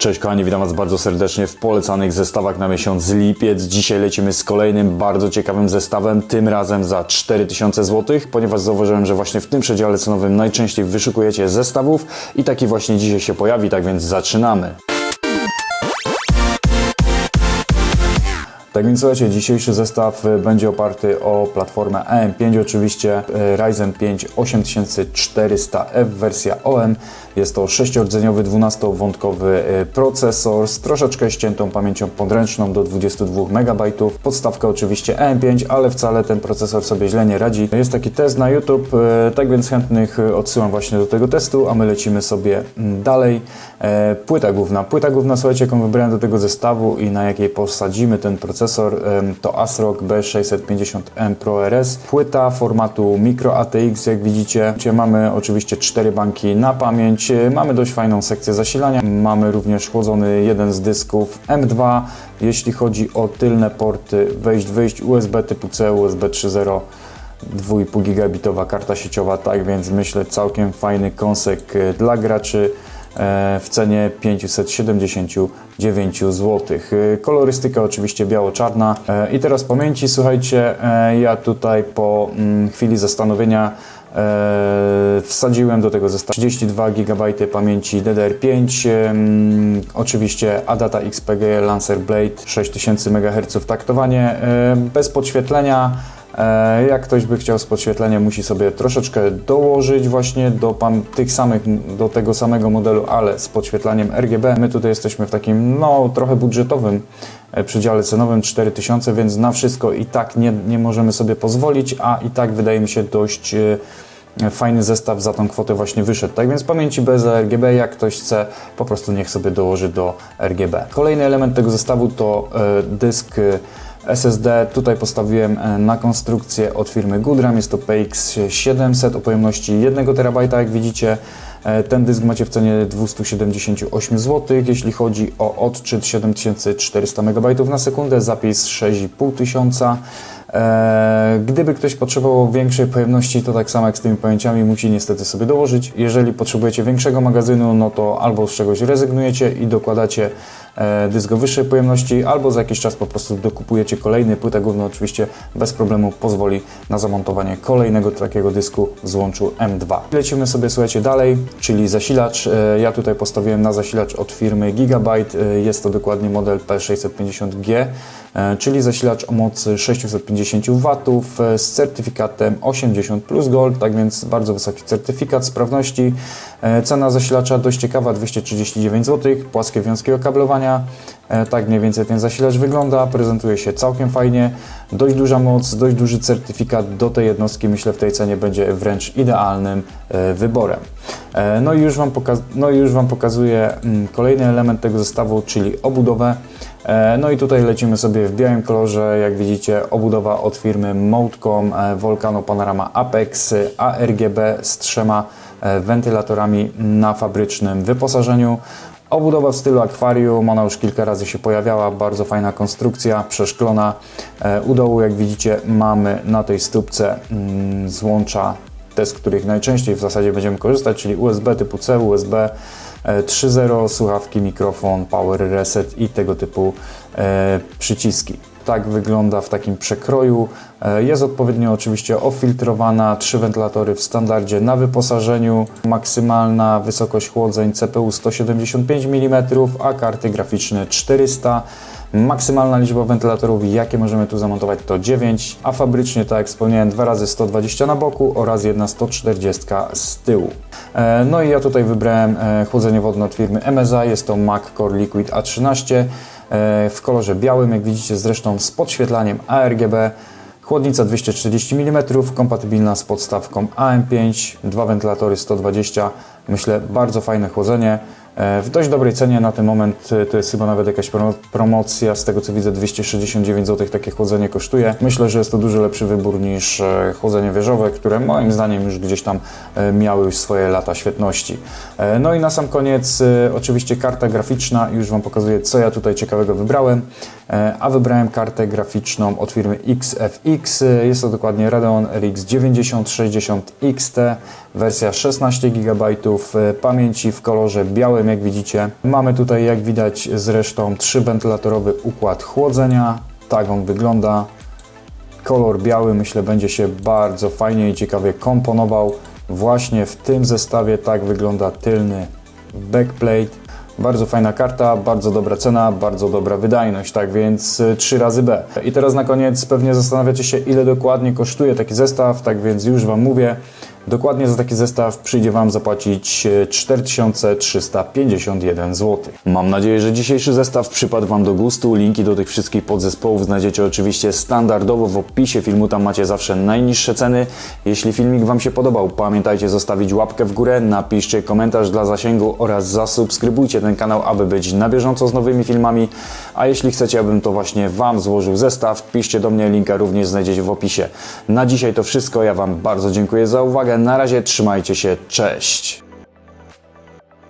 Cześć kochani, witam Was bardzo serdecznie w polecanych zestawach na miesiąc lipiec. Dzisiaj lecimy z kolejnym bardzo ciekawym zestawem, tym razem za 4000 zł, ponieważ zauważyłem, że właśnie w tym przedziale cenowym najczęściej wyszukujecie zestawów i taki właśnie dzisiaj się pojawi, tak więc zaczynamy. Tak więc słuchajcie, dzisiejszy zestaw y, będzie oparty o platformę AM5, oczywiście y, Ryzen 5 8400F wersja OM. Jest to 6-rdzeniowy 12-wątkowy y, procesor z troszeczkę ściętą pamięcią podręczną do 22 MB. Podstawka oczywiście AM5, ale wcale ten procesor sobie źle nie radzi. Jest taki test na YouTube, tak więc chętnych odsyłam właśnie do tego testu, a my lecimy sobie mm, dalej. E, Płyta główna. Płyta główna, słuchajcie, jaką wybrałem do tego zestawu i na jakiej posadzimy ten procesor, em, to ASRock B650M Pro RS. Płyta formatu Micro ATX, jak widzicie. Mamy oczywiście cztery banki na pamięć. Mamy dość fajną sekcję zasilania. Mamy również chłodzony jeden z dysków M2. Jeśli chodzi o tylne porty wejść-wyjść USB typu C, USB 3.0 2,5 gigabitowa karta sieciowa, tak więc myślę całkiem fajny kąsek e, dla graczy w cenie 579 zł. E, Kolorystyka oczywiście biało-czarna. E, I teraz pamięci, słuchajcie, e, ja tutaj po mm, chwili zastanowienia e, wsadziłem do tego zestawu 32 GB pamięci DDR5, em, oczywiście Adata XPG Lancer Blade 6000 MHz taktowanie, e, bez podświetlenia. E, Jak ktoś by chciał z podświetleniem, musi sobie troszeczkę dołożyć właśnie do pam- tych samych, do tego samego modelu, ale z podświetlaniem RGB. My tutaj jesteśmy w takim, no, trochę budżetowym e, przedziale cenowym 4000, więc na wszystko i tak nie, nie możemy sobie pozwolić, a i tak wydaje mi się dość e, fajny zestaw za tą kwotę właśnie wyszedł. Tak więc pamięci bez RGB, jak ktoś chce, po prostu niech sobie dołoży do RGB. Kolejny element tego zestawu to dysk SSD. Tutaj postawiłem e, na konstrukcję od firmy Goodram. Jest to PX700 o pojemności 1 TB, jak widzicie. E, Ten dysk macie w cenie 278 zł. Jeśli chodzi o odczyt 7400 MB na sekundę, zapis 6500 tysiąca. E, Gdyby ktoś potrzebował większej pojemności, to tak samo jak z tymi pojęciami musi niestety sobie dołożyć. Jeżeli potrzebujecie większego magazynu, no to albo z czegoś rezygnujecie i dokładacie dysk o wyższej pojemności, albo za jakiś czas po prostu dokupujecie kolejny. Płyta główna oczywiście bez problemu pozwoli na zamontowanie kolejnego takiego dysku w złączu M2. Lecimy sobie, słuchajcie, dalej, czyli zasilacz. E, Ja tutaj postawiłem na zasilacz od firmy Gigabyte. E, Jest to dokładnie model P650G, e, czyli zasilacz o mocy 650 W e, z certyfikatem 80 plus Gold, tak więc bardzo wysoki certyfikat sprawności. E, Cena zasilacza dość ciekawa, 239 zł, płaskie wiązki okablowania. E, Tak mniej więcej ten zasilacz wygląda, prezentuje się całkiem fajnie, dość duża moc, dość duży certyfikat do tej jednostki, myślę w tej cenie będzie wręcz idealnym e, wyborem. No i już Wam, poka- no już wam pokazuję mm, kolejny element tego zestawu, czyli obudowę. No i tutaj lecimy sobie w białym kolorze, jak widzicie obudowa od firmy Modcom e, Volcano Panorama Apex ARGB z trzema wentylatorami na fabrycznym wyposażeniu. Obudowa w stylu akwarium, ona już kilka razy się pojawiała, bardzo fajna konstrukcja, przeszklona. E, U dołu, jak widzicie, mamy na tej stópce mm, złącza te, z których najczęściej w zasadzie będziemy korzystać, czyli USB typu C, USB e, 3.0, słuchawki, mikrofon, power reset i tego typu e, przyciski. Tak wygląda w takim przekroju. E, Jest odpowiednio oczywiście ofiltrowana, trzy wentylatory w standardzie na wyposażeniu, maksymalna wysokość chłodzeń CPU 175 mm, a karty graficzne 400 Maksymalna liczba wentylatorów, jakie możemy tu zamontować, to 9, a fabrycznie, tak jak wspomniałem, dwa razy 120 na boku oraz jedna 140 z tyłu. E, No i ja tutaj wybrałem e, chłodzenie wodne od firmy MSI, jest to Mac Core Liquid A13 e, w kolorze białym, jak widzicie zresztą z podświetlaniem ARGB. Chłodnica 240 mm, kompatybilna z podstawką AM5, dwa wentylatory 120, myślę bardzo fajne chłodzenie. E, W dość dobrej cenie na ten moment e, to jest chyba nawet jakaś promo- promocja, z tego co widzę 269 zł takie chłodzenie kosztuje. Myślę, że jest to dużo lepszy wybór niż e, chłodzenie wieżowe, które moim zdaniem już gdzieś tam miały już swoje lata świetności. No i na sam koniec oczywiście karta graficzna, już Wam pokazuję co ja tutaj ciekawego wybrałem, a wybrałem kartę graficzną od firmy XFX, jest to dokładnie Radeon RX 9060 XT, wersja 16 GB pamięci w kolorze białym, jak widzicie. Mamy tutaj, jak widać zresztą, trzywentylatorowy układ chłodzenia. Tak on wygląda. Kolor biały myślę będzie się bardzo fajnie i ciekawie komponował. Właśnie w tym zestawie tak wygląda tylny backplate. Bardzo fajna karta, bardzo dobra cena, bardzo dobra wydajność, tak więc y, 3 razy B. I teraz na koniec pewnie zastanawiacie się ile dokładnie kosztuje taki zestaw, tak więc już Wam mówię. Dokładnie za taki zestaw przyjdzie Wam zapłacić e, 4351 zł. Mam nadzieję, że dzisiejszy zestaw przypadł Wam do gustu. Linki do tych wszystkich podzespołów znajdziecie oczywiście standardowo w opisie filmu. Tam macie zawsze najniższe ceny. Jeśli filmik Wam się podobał, pamiętajcie zostawić łapkę w górę, napiszcie komentarz dla zasięgu oraz zasubskrybujcie ten kanał, aby być na bieżąco z nowymi filmami. A jeśli chcecie, abym to właśnie Wam złożył zestaw, piszcie do mnie, linka również znajdziecie w opisie. Na dzisiaj to wszystko. Ja Wam bardzo dziękuję za uwagę. Na razie trzymajcie się. Cześć!